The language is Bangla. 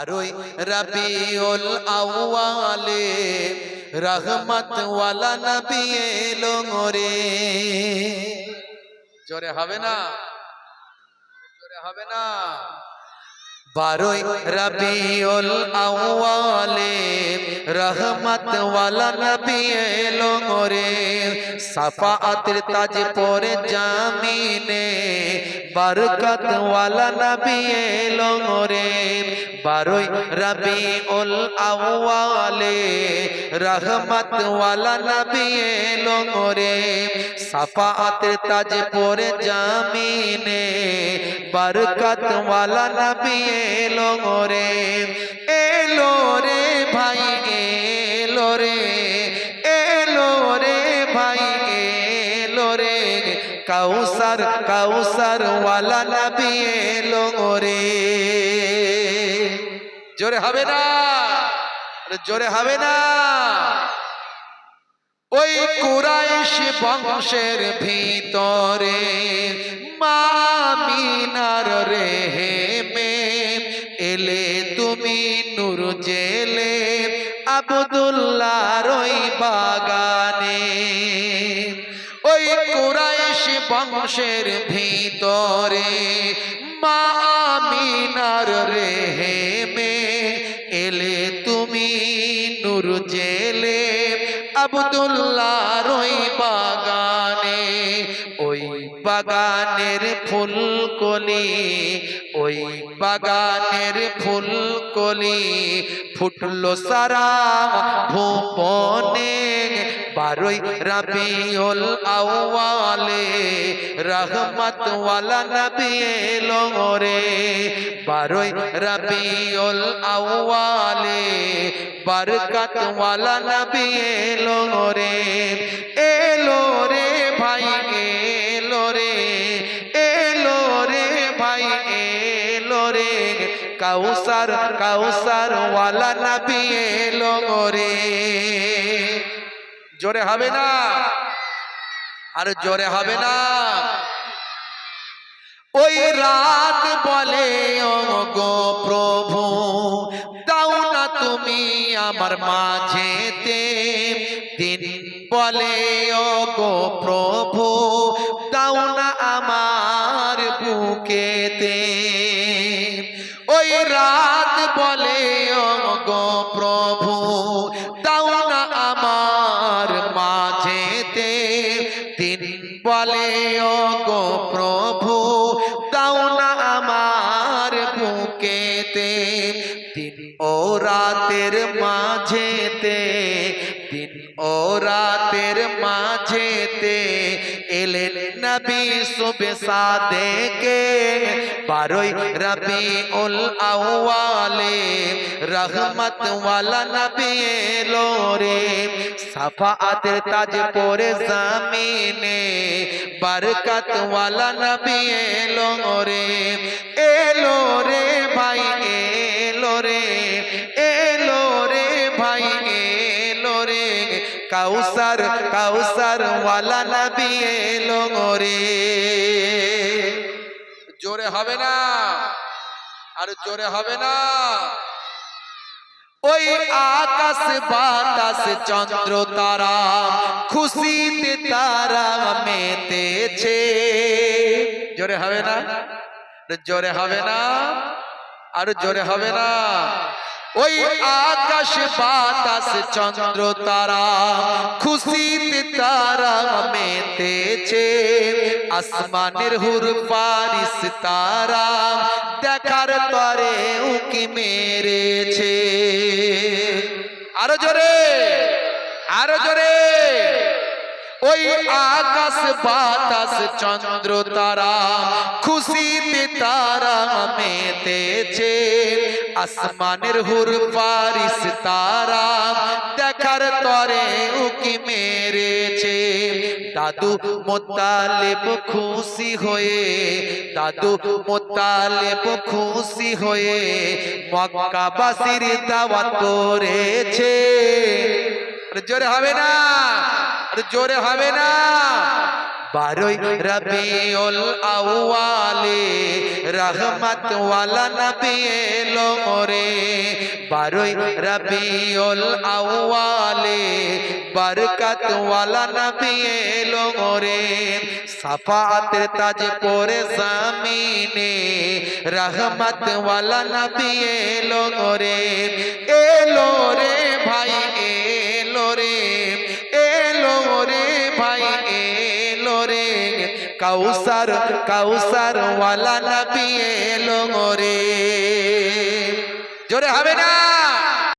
বারোই রবিউল আউয়ালে, রহমত ওয়ালা নবী এলো রে জোরে হবে না? জোরে হবে না? বারোই রবিউল আউয়ালে, রহমত ওয়ালা নবী এলো রে সাফাআতের তাজ পরে জামিনে বরকত ওয়ালা নবী এলো রে। বারোই রবিউল আউয়ালে রহমত ওয়ালা নবী এলো রে। সাফাআতের তাজ পরে জামিনে বরকত ওয়ালা নবী এলো রে। এলো রে ভাই, এলো রে। রে। কাউসার কাউসার ওয়ালা নবী এলো রে। জোরে হবে না। জোরে হবে না। ওই কুরাইশ বংশের ভিতরে মামিনার রেহে মে এলে তুমি নূর জেলে আবদুল্লাহর ওই বাগানে। ওই কুরাইশ বংশের ভিতরে মামিনার রেহে মে এলে তুমি নূর জেলে আবদুল্লাহ রই বাগানে বাগানের ফুলকলি, ওই বাগানের ফুলকলি ফুটলো সারা ভুবনে। বারোই রাবিউল আউয়ালে রহমত ওয়ালা নবী এলো রে বারোই রাবিউল আউয়ালে বরকত ওয়ালা নবী এলো রে কাউসার কাউসার ওয়ালা নবী এলো রে জোরে হবে না? আর জোরে হবে না? ওই রাত বলে গো প্রভু, দাও না তুমি আমার মাঝেতে। দিন বলে গো প্রভু, দাও না আমার বুকেতে। বলে গো প্রভু, দাও না আমার মাঝেতে। তিন বলে গো প্রভু, দাও না আমার বুকেতে। তিন ও রাতের মাঝেতে মাঝেতে এলেন নবী সুবে সাদেকে বারোই রবি উল আউয়ালে রহমত ওয়ালা নবী এলো রে। সাফাআতের তাজ পরে জামিনে বরকত ওয়ালা নবী এলো রে। এলো কাউসার কাউসার ওয়ালা নবী এলো রে জোরে হবে না, আর জোরে হবে না। ওই আকাশ বাতাস চন্দ্র তারা খুশিতে তারা মেতেছে। জোরে হবে না, জোরে হবে না, আর জোরে হবে না। ওই আকাশ বাতাস, চন্দ্র তারা খুশিতে তারা মেতেছে। আসমানের হুর পারিস তারা, দেখার পরে উকি মেরেছে। আরও জোরে আরও জোরে। ওই আকাশ বাতাস, চন্দ্র তারা খুশিতে তারা মেতেছে। আসমানের হুর পারিস তারা, দেখার তরে উকি মেরেছে। দাদু মোতালেব খুশি হয়ে, দাদু মোতালেব খুশি হয়ে মক্কাবাসীর দাওয়াত করেছে। জোরে হবে না। জোরে হবে না। বারোই রবিউল আউয়ালে রহমত ওয়ালা নবী এলো বারোই রবিউল আউয়ালে বরকত ওয়ালা নবী এলো তাজ পরে জামিনে রহমত ওয়ালা নবী এলো এলো রে ভাই কাউসার কাউসার ওয়ালা নবী এলো রে জোরে হবে না?